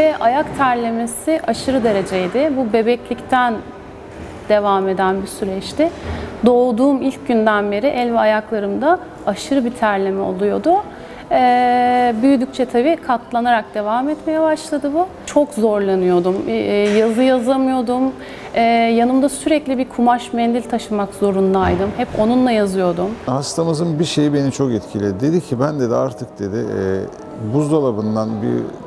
ve ayak terlemesi aşırı dereceydi. Bu bebeklikten devam eden bir süreçti. Doğduğum ilk günden beri el ve ayaklarımda aşırı bir terleme oluyordu. Ee, büyüdükçe tabii katlanarak devam etmeye başladı bu. Çok zorlanıyordum. Ee, yazı yazamıyordum. Ee, yanımda sürekli bir kumaş mendil taşımak zorundaydım. Hep onunla yazıyordum. Hastamızın bir şeyi beni çok etkiledi. Dedi ki ben dedi artık dedi e, buzdolabından bir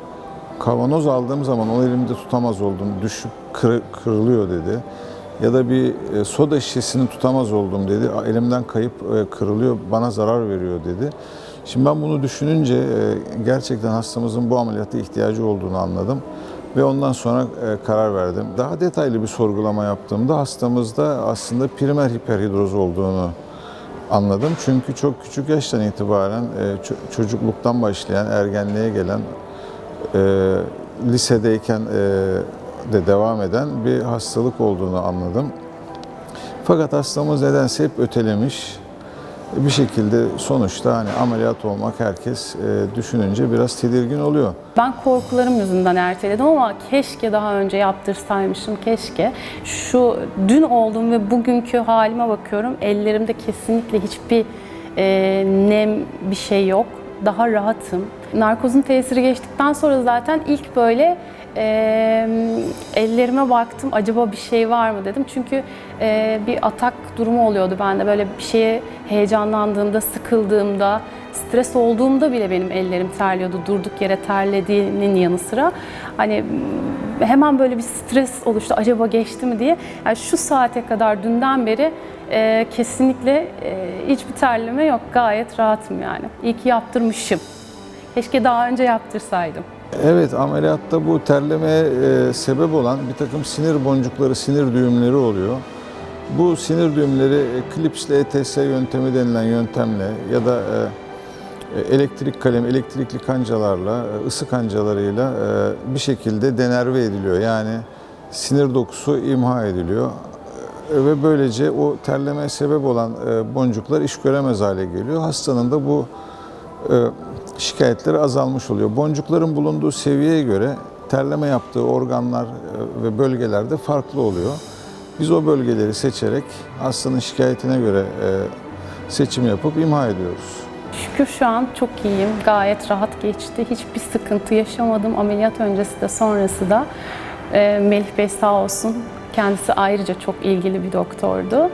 kavanoz aldığım zaman onu elimde tutamaz oldum. Düşüp kır- kırılıyor dedi. Ya da bir e, soda şişesini tutamaz oldum dedi. Elimden kayıp e, kırılıyor, bana zarar veriyor dedi. Şimdi ben bunu düşününce e, gerçekten hastamızın bu ameliyata ihtiyacı olduğunu anladım ve ondan sonra karar verdim. Daha detaylı bir sorgulama yaptığımda hastamızda aslında primer hiperhidroz olduğunu anladım. Çünkü çok küçük yaştan itibaren ço- çocukluktan başlayan ergenliğe gelen e, lisedeyken e, de devam eden bir hastalık olduğunu anladım. Fakat hastamız nedense hep ötelemiş. Bir şekilde sonuçta hani ameliyat olmak herkes e, düşününce biraz tedirgin oluyor. Ben korkularım yüzünden erteledim ama keşke daha önce yaptırsaymışım, keşke. Şu dün oldum ve bugünkü halime bakıyorum. Ellerimde kesinlikle hiçbir e, nem bir şey yok. Daha rahatım. Narkozun tesiri geçtikten sonra zaten ilk böyle e, ellerime baktım. Acaba bir şey var mı dedim. Çünkü e, bir atak durumu oluyordu bende. Böyle bir şeye heyecanlandığımda, sıkıldığımda, stres olduğumda bile benim ellerim terliyordu. Durduk yere terlediğinin yanı sıra. Hani hemen böyle bir stres oluştu. Acaba geçti mi diye. Yani şu saate kadar dünden beri e, kesinlikle e, hiçbir terleme yok. Gayet rahatım yani. İyi ki yaptırmışım. Keşke daha önce yaptırsaydım. Evet ameliyatta bu terlemeye e, sebep olan bir takım sinir boncukları, sinir düğümleri oluyor. Bu sinir düğümleri e, klipsle ETS yöntemi denilen yöntemle ya da e, e, elektrik kalem, elektrikli kancalarla, e, ısı kancalarıyla e, bir şekilde denerve ediliyor. Yani sinir dokusu imha ediliyor. E, Ve böylece o terlemeye sebep olan e, boncuklar iş göremez hale geliyor. Hastanın da bu e, şikayetleri azalmış oluyor. Boncukların bulunduğu seviyeye göre terleme yaptığı organlar e, ve bölgelerde farklı oluyor. Biz o bölgeleri seçerek hastanın şikayetine göre e, seçim yapıp imha ediyoruz. Şükür şu an çok iyiyim. Gayet rahat geçti. Hiçbir sıkıntı yaşamadım. Ameliyat öncesi de sonrası da. Ee, Melih Bey sağ olsun. Kendisi ayrıca çok ilgili bir doktordu.